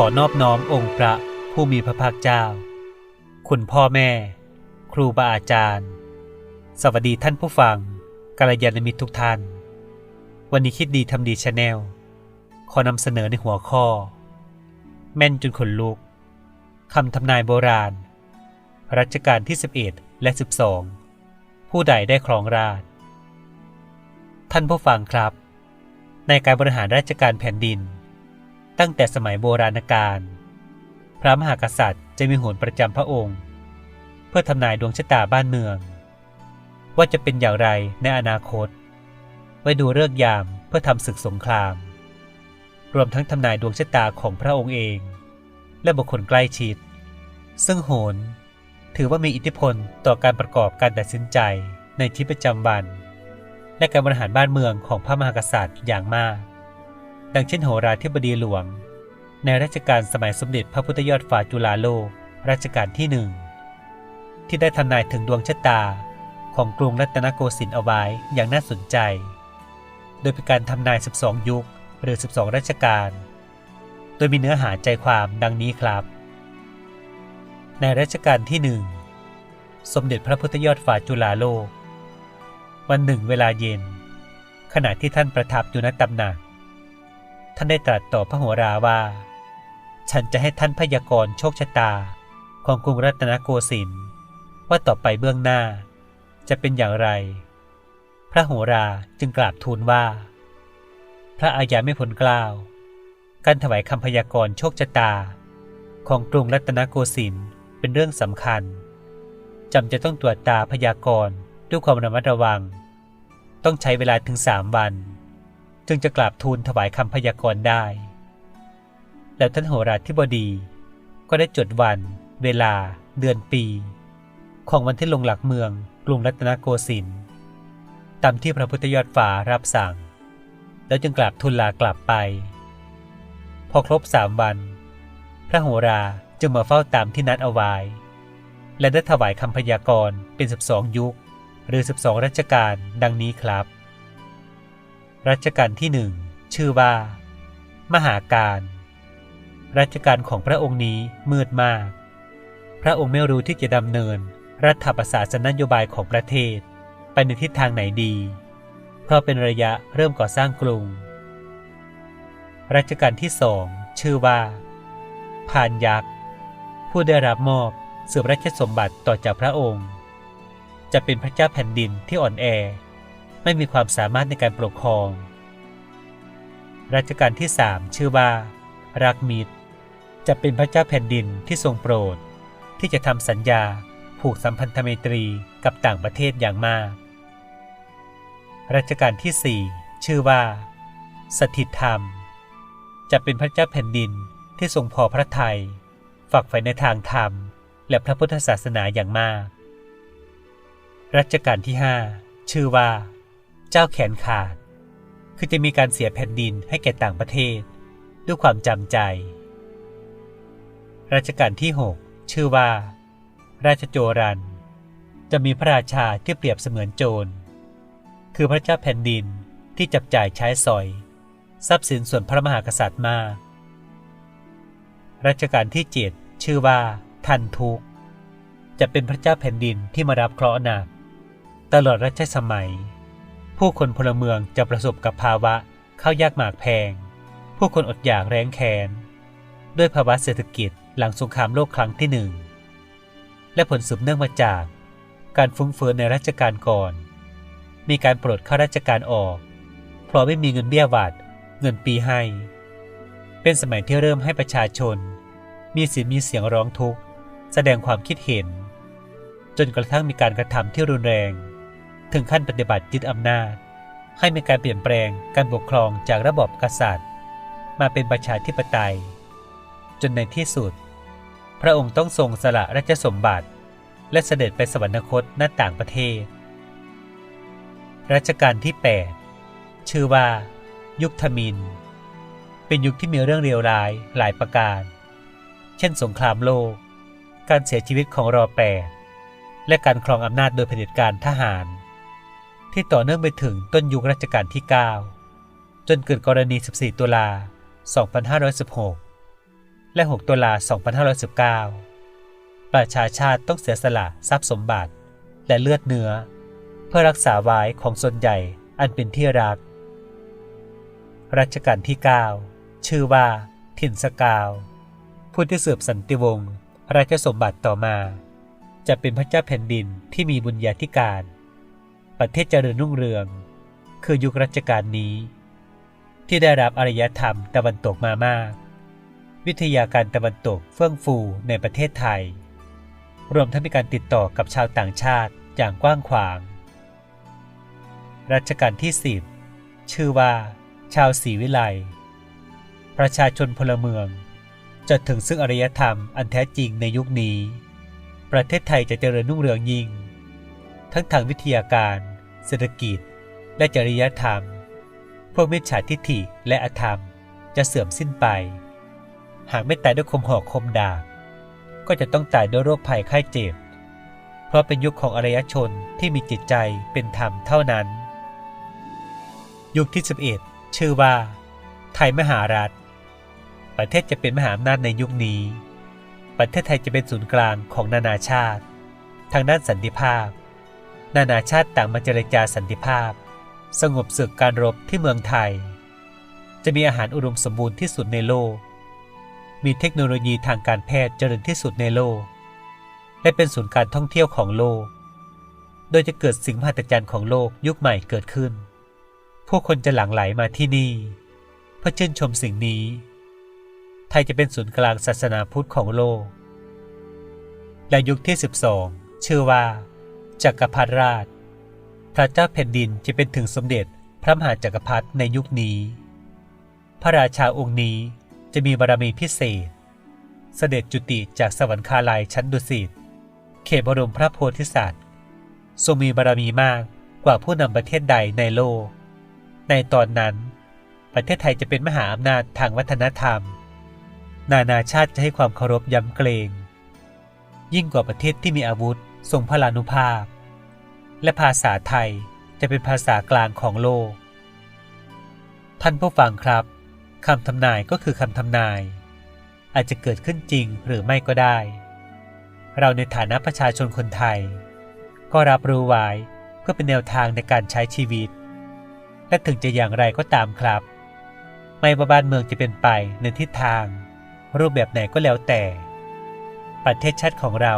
ขอนอบน้อมองค์พระผู้มีพระภาคเจ้า คุณพ่อแม่ ครูบาอาจารย์ สวัสดีท่านผู้ฟังกัลยาณมิตรทุกท่าน วันนี้คิดดีทำดีชาแนลขอนำเสนอในหัวข้อ แม่นจนขนลุกคำทำนายโบราณ รัชกาลที่ 11 และ 12 ผู้ใดได้ครองราช ท่านผู้ฟังครับ ในการบริหารราชการแผ่นดิน ตั้งแต่สมัยโบราณกาล พระมหากษัตริย์จะมีโหนประจำพระองค์ เพื่อทำนายดวงชะตาบ้านเมือง ว่าจะเป็นอย่างไรในอนาคต ไว้ดูเลิกยามเพื่อทำศึกสงคราม รวมทั้งทำนายดวงชะตาของพระองค์เอง และบุคคลใกล้ชิด ซึ่งโหนถือว่ามีอิทธิพลต่อการประกอบการตัดสินใจในชีวิตประจำวัน และการบริหารบ้านเมืองของพระมหากษัตริย์อย่างมาก ดังเช่นโหราธิบดีหลวง ในรัชกาลสมัยสมเด็จพระพุทธยอดฟ้าจุฬาโลกรัชกาลที่หนึ่งที่ได้ทำนายถึงดวงชะตาของกรุงรัตนโกสินทร์เอาไว้อย่างน่าสนใจ โดยเป็นการทำนาย 12 ยุคหรือ 12 รัชกาล โดยมีเนื้อหาใจความดังนี้ครับ ในรัชกาลที่หนึ่งสมเด็จพระพุทธยอดฟ้าจุฬาโลก วันหนึ่งเวลาเย็น ขณะที่ท่านประทับอยู่ณตำหนัก ท่านได้ตรัสต่อพระโหราว่า ฉันจะให้ท่านพยากรณ์โชคชะตาของกรุงรัตนโกสินทร์ว่าต่อไปเบื้องหน้า จะเป็นอย่างไร พระโหราจึงกราบทูลว่า พระอาญาไม่พ้นเกล้าว การถวายคำพยากรณ์โชคชะตา ของกรุงรัตนโกสินทร์เป็นเรื่องสำคัญจำจะต้องตรวจตาพยากรณ์ด้วยความระมัดระวัง ต้องใช้เวลาถึงสามวัน จึงจะกราบทูลถวายคำพยากรณ์ได้ แล้วท่านโหราธิบดีก็ได้จดวัน เวลา เดือนปี ของวันที่ลงหลักเมืองกรุงรัตนโกสินทร์ตามที่พระพุทธยอดฟ้ารับสั่ง แล้วจึงกราบทูลลากลับไป พอครบสามวัน พระโหราจึงมาเฝ้าตามที่นัดเอาไว้ และได้ถวายคำพยากรณ์เป็น12ยุค หรือ12รัชกาลดังนี้ครับ รัชกาลที่หนึ่งชื่อว่า มหาการ รัชกาลของพระองค์นี้มืดมาก พระองค์ไม่รู้ที่จะดำเนิน รัฐประศาสนนโยบายของประเทศ ไปในทิศทางไหนดี เพราะเป็นระยะเริ่มก่อสร้างกรุง รัชกาลที่สองชื่อว่าพานยักษ์ ผู้ได้รับมอบสืบราชสมบัติต่อจากพระองค์ จะเป็นพระเจ้าแผ่นดินที่อ่อนแอ ไม่มีความสามารถในการปกครอง รัชกาลที่สามชื่อว่า รักมิตร จะเป็นพระเจ้าแผ่นดินที่ทรงโปรด ที่จะทำสัญญาผูกสัมพันธไมตรีกับต่างประเทศอย่างมาก รัชกาลที่สี่ชื่อว่า สถิตธรรม จะเป็นพระเจ้าแผ่นดินที่ทรงพอพระทัยฝักใฝ่ในทางธรรม และพระพุทธศาสนาอย่างมาก รัชกาลที่ห้าชื่อว่า เจ้าแขนขาด คือจะมีการเสียแผ่นดินให้แก่ต่างประเทศ ด้วยความจำใจ รัชกาลที่หกชื่อว่า ราชโจรัน จะมีพระราชาที่เปรียบเสมือนโจร คือพระเจ้าแผ่นดินที่จับจ่ายใช้สอย ทรัพย์สินส่วนพระมหากษัตริย์มาก รัชกาลที่ 7 ชื่อว่า ทันทุกจะเป็นพระเจ้าแผ่นดินที่มารับเคราะห์หนักตลอดรัชสมัย ผู้คนพลเมืองจะประสบกับภาวะข้าวยากหมากแพง ผู้คนอดอยากแร้งแค้น ด้วยภาวะเศรษฐกิจหลังสงครามโลกครั้งที่หนึ่ง และผลสืบเนื่องมาจาก การฟุ้งเฟ้อในรัชกาลก่อน มีการปลดข้าราชการออก เพราะไม่มีเงินเบี้ยหวัด เงินปีให้ เป็นสมัยที่เริ่มให้ประชาชน มีสิทธิ์มีเสียงร้องทุกข์ แสดงความคิดเห็น จนกระทั่งมีการกระทำที่รุนแรง ถึงขั้นปฏิบัติยึดอำนาจ ให้มีการเปลี่ยนแปลงการปกครองจากระบอบกษัตริย์ มาเป็นประชาธิปไตย จนในที่สุด พระองค์ต้องทรงสละราชสมบัติ และเสด็จไปสวรรคตณต่างประเทศ รัชกาลที่ 8 ชื่อว่า ยุคทมิน เป็นยุคที่มีเรื่องเลวร้ายหลายประการ เช่นสงครามโลก การเสียชีวิตของรอแปดและการครองอำนาจโดยเผด็จการทหาร ที่ต่อเนื่องไปถึงต้นยุครัชกาลที่ 9 จนเกิดกรณี 14 ตุลา 2516 และ 6 ตุลา 2519 ประชาชาติต้องเสียสละทรัพย์สมบัติ และเลือดเนื้อ เพื่อรักษาไว้ของส่วนใหญ่อันเป็นที่รัก รัชกาลที่ 9 ชื่อว่า ถิ่นสกาว ผู้ที่สืบสันติวงศ์ราชสมบัติต่อมา จะเป็นพระเจ้าแผ่นดินที่มีบุญญาธิการ ประเทศเจริญรุ่งเรือง คือยุครัชกาลนี้ ที่ได้รับอารยธรรมตะวันตกมามาก วิทยาการตะวันตกเฟื่องฟูในประเทศไทย รวมทั้งมีการติดต่อกับชาวต่างชาติอย่างกว้างขวาง รัชกาลที่ 10 ชื่อว่า ชาวศรีวิไลประชาชนพลเมืองจะถึงซึ่งอารยธรรมอันแท้จริงในยุคนี้ ประเทศไทยจะเจริญรุ่งเรืองยิ่ง ทั้งทางวิทยาการ เศรษฐกิจ และจริยธรรม พวกมิจฉาทิฐิและอธรรมจะเสื่อมสิ้นไป หากไม่ตายด้วยคมหอกคมดาบก็จะต้องตายด้วยโรคภัยไข้เจ็บ เพราะเป็นยุคของอารยชนที่มีจิตใจเป็นธรรมเท่านั้น ยุคที่ 11 ชื่อว่า ไทยมหารัฐ ประเทศจะเป็นมหาอำนาจในยุคนี้ ประเทศไทยจะเป็นศูนย์กลางของนานาชาติ ทางด้านสันติภาพ นานาชาติต่างมาเจรจาสันติภาพ สงบศึกการรบที่เมืองไทย จะมีอาหารอุดมสมบูรณ์ที่สุดในโลก มีเทคโนโลยีทางการแพทย์เจริญที่สุดในโลก และเป็นศูนย์การท่องเที่ยวของโลก โดยจะเกิดสิ่งมหัศจรรย์ของโลกยุคใหม่เกิดขึ้น ผู้คนจะหลั่งไหลมาที่นี่ เพื่อชื่นชมสิ่งนี้ ไทยจะเป็นศูนย์กลางศาสนาพุทธของโลก และยุคที่ 12 ชื่อว่า จักรพรรดิราช พระเจ้าแผ่นดินจะเป็นถึงสมเด็จพระมหาจักรพรรดิในยุคนี้ พระราชาองค์นี้จะมีบารมีพิเศษ เสด็จจุติจากสวรรคาลัยชั้นดุสิตเขตบรมพระโพธิสัตว์ทรงมีบารมีมากกว่าผู้นำประเทศใดในโลก ในตอนนั้น ประเทศไทยจะเป็นมหาอำนาจทางวัฒนธรรม นานาชาติจะให้ความเคารพยำเกรง ยิ่งกว่าประเทศที่มีอาวุธ ทรงพลานุภาพ และภาษาไทยจะเป็นภาษากลางของโลก ท่านผู้ฟังครับคำทำนายก็คือคำทำนาย อาจจะเกิดขึ้นจริงหรือไม่ก็ได้ เราในฐานะประชาชนคนไทย ก็รับรู้ไว้เพื่อเป็นแนวทางในการใช้ชีวิต และถึงจะอย่างไรก็ตามครับ ไม่ว่าบ้านเมืองจะเป็นไปในทิศทาง รูปแบบไหนก็แล้วแต่ ประเทศชาติของเรา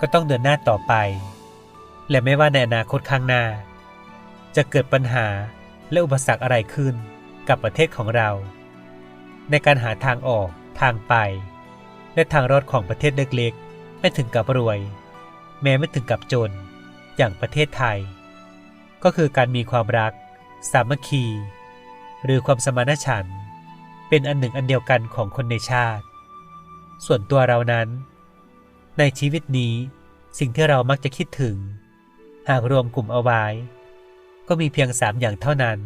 ก็ต้องเดินหน้าต่อไป และไม่ว่าในอนาคตข้างหน้า จะเกิดปัญหาและอุปสรรคอะไรขึ้นกับประเทศของเรา ในการหาทางออกทางไป และทางรอดของประเทศเล็กๆ ไม่ถึงกับรวย แม้ไม่ถึงกับจน อย่างประเทศไทย ก็คือการมีความรัก สามัคคี หรือความสมานฉันท์เป็นอันหนึ่งอันเดียวกันของคนในชาติ ส่วนตัวเรานั้น ในชีวิตนี้สิ่งที่เรามักจะคิดถึง หากรวมกลุ่มเอาไว้ ก็มีเพียงสามอย่างเท่านั้น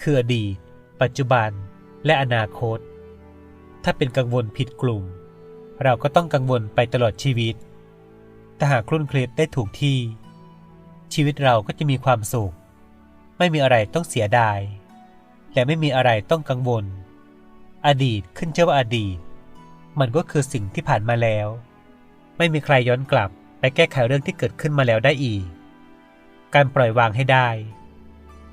คืออดีต ปัจจุบัน และอนาคต ถ้าเป็นกังวลผิดกลุ่ม เราก็ต้องกังวลไปตลอดชีวิต แต่หากคลุ่นเคล็ดได้ถูกที่ ชีวิตเราก็จะมีความสุข ไม่มีอะไรต้องเสียดาย และไม่มีอะไรต้องกังวล อดีตขึ้นเชื่อว่าอดีต มันก็คือสิ่งที่ผ่านมาแล้ว ไม่มีใครย้อนกลับไปแก้ไขเรื่องที่เกิดขึ้นมาแล้วได้อีก การปล่อยวางให้ได้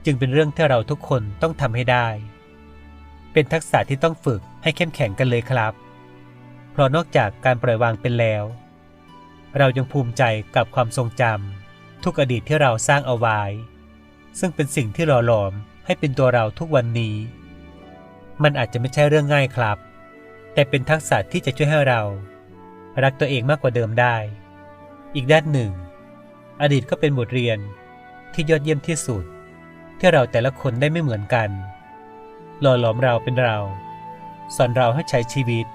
จึงเป็นเรื่องที่เราทุกคนต้องทำให้ได้ เป็นทักษะที่ต้องฝึกให้เข้มแข็งกันเลยครับ เพราะนอกจากการปล่อยวางเป็นแล้ว เรายังภูมิใจกับความทรงจำทุกอดีตที่เราสร้างเอาไว้ ซึ่งเป็นสิ่งที่หล่อหลอมให้เป็นตัวเราทุกวันนี้ มันอาจจะไม่ใช่เรื่องง่ายครับ แต่เป็นทักษะที่จะช่วยให้เรา รักตัวเองมากกว่าเดิมได้ อีกด้านหนึ่ง อดีตก็เป็นบทเรียนที่ยอดเยี่ยมที่สุด ที่เราแต่ละคนได้ไม่เหมือนกัน หล่อหลอมเราเป็นเรา สอนเราให้ใช้ชีวิต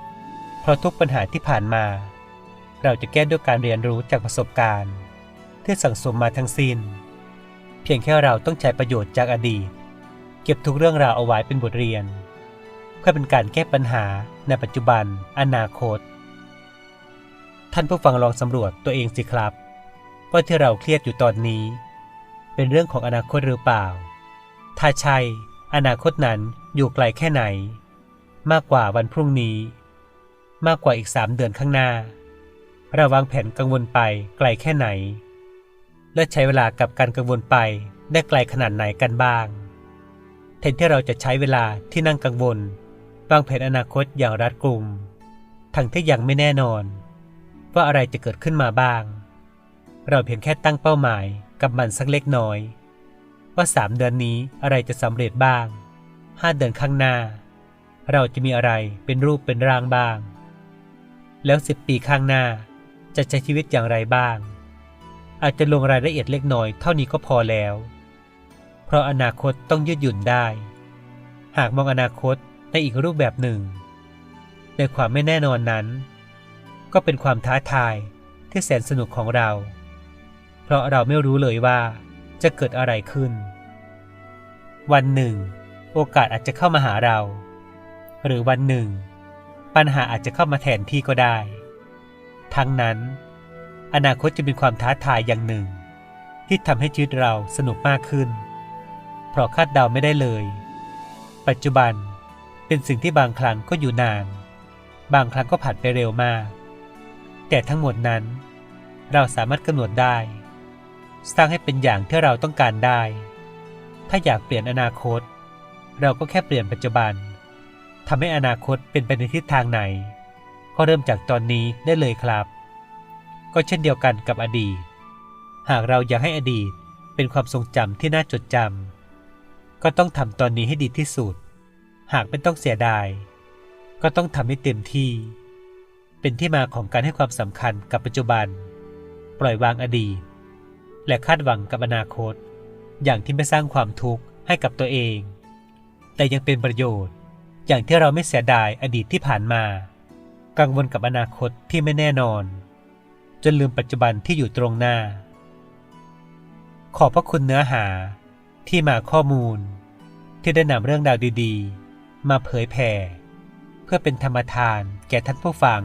เพราะทุกปัญหาที่ผ่านมา เราจะแก้ด้วยการเรียนรู้จากประสบการณ์ ที่สั่งสมมาทั้งสิ้น เพียงแค่เราต้องใช้ประโยชน์จากอดีต เก็บทุกเรื่องราวเอาไว้เป็นบทเรียน เพื่อเป็นการแก้ปัญหาในปัจจุบัน อนาคต ท่านผู้ฟังลองสำรวจตัวเองสิครับ ว่าที่เราเครียดอยู่ตอนนี้ เป็นเรื่องของอนาคตหรือเปล่า ถ้าใช่อนาคตนั้นอยู่ไกลแค่ไหน มากกว่าวันพรุ่งนี้ มากกว่าอีกสามเดือนข้างหน้าเราวางแผนกังวลไปไกลแค่ไหน และใช้เวลากับการกังวลไปได้ไกลขนาดไหนกันบ้างแทนที่เราจะใช้เวลาที่นั่งกังวลวางแผนอนาคตอย่างรัดกุม ทั้งที่ยังไม่แน่นอน ว่าอะไรจะเกิดขึ้นมาบ้าง เราเพียงแค่ตั้งเป้าหมายกับมันสักเล็กน้อย ว่าสามเดือนนี้อะไรจะสำเร็จบ้างห้าเดือนข้างหน้า เราจะมีอะไรเป็นรูปเป็นร่างบ้าง แล้วสิบปีข้างหน้าจะใช้ชีวิตอย่างไรบ้าง อาจจะลงรายละเอียดเล็กน้อยเท่านี้ก็พอแล้ว เพราะอนาคตต้องยืดหยุ่นได้ หากมองอนาคตในอีกรูปแบบหนึ่ง ในความไม่แน่นอนนั้น ก็เป็นความท้าทายที่แสนสนุกของเรา เพราะเราไม่รู้เลยว่าจะเกิดอะไรขึ้น วันหนึ่ง โอกาสอาจจะเข้ามาหาเรา หรือวันหนึ่ง ปัญหาอาจจะเข้ามาแทนที่ก็ได้ ทั้งนั้น อนาคตจะเป็นความท้าทายอย่างหนึ่ง ที่ทำให้ชีวิตเราสนุกมากขึ้น เพราะคาดเดาไม่ได้เลย ปัจจุบันเป็นสิ่งที่บางครั้งก็อยู่นาน บางครั้งก็ผ่านไปเร็วมาก แต่ทั้งหมดนั้น เราสามารถกำหนดได้ สร้างให้เป็นอย่างที่เราต้องการได้ ถ้าอยากเปลี่ยนอนาคต เราก็แค่เปลี่ยนปัจจุบันทำให้อนาคตเป็นไปในทิศทางไหน ก็เริ่มจากตอนนี้ได้เลยครับ ก็เช่นเดียวกันกับอดีต หากเราอยากให้อดีตเป็นความทรงจำที่น่าจดจำก็ต้องทำตอนนี้ให้ดีที่สุด หากไม่ต้องเสียดาย ก็ต้องทำให้เต็มที่ เป็นที่มาของการให้ความสำคัญกับปัจจุบัน ปล่อยวางอดีต และคาดหวังกับอนาคต อย่างที่ไม่สร้างความทุกข์ให้กับตัวเอง แต่ยังเป็นประโยชน์ อย่างที่เราไม่เสียดายอดีตที่ผ่านมา กังวลกับอนาคตที่ไม่แน่นอน จนลืมปัจจุบันที่อยู่ตรงหน้า ขอบพระคุณเนื้อหาที่มาข้อมูล ที่ได้นำเรื่องราวดี ๆ มาเผยแผ่เพื่อเป็นธรรมทานแก่ท่านผู้ฟัง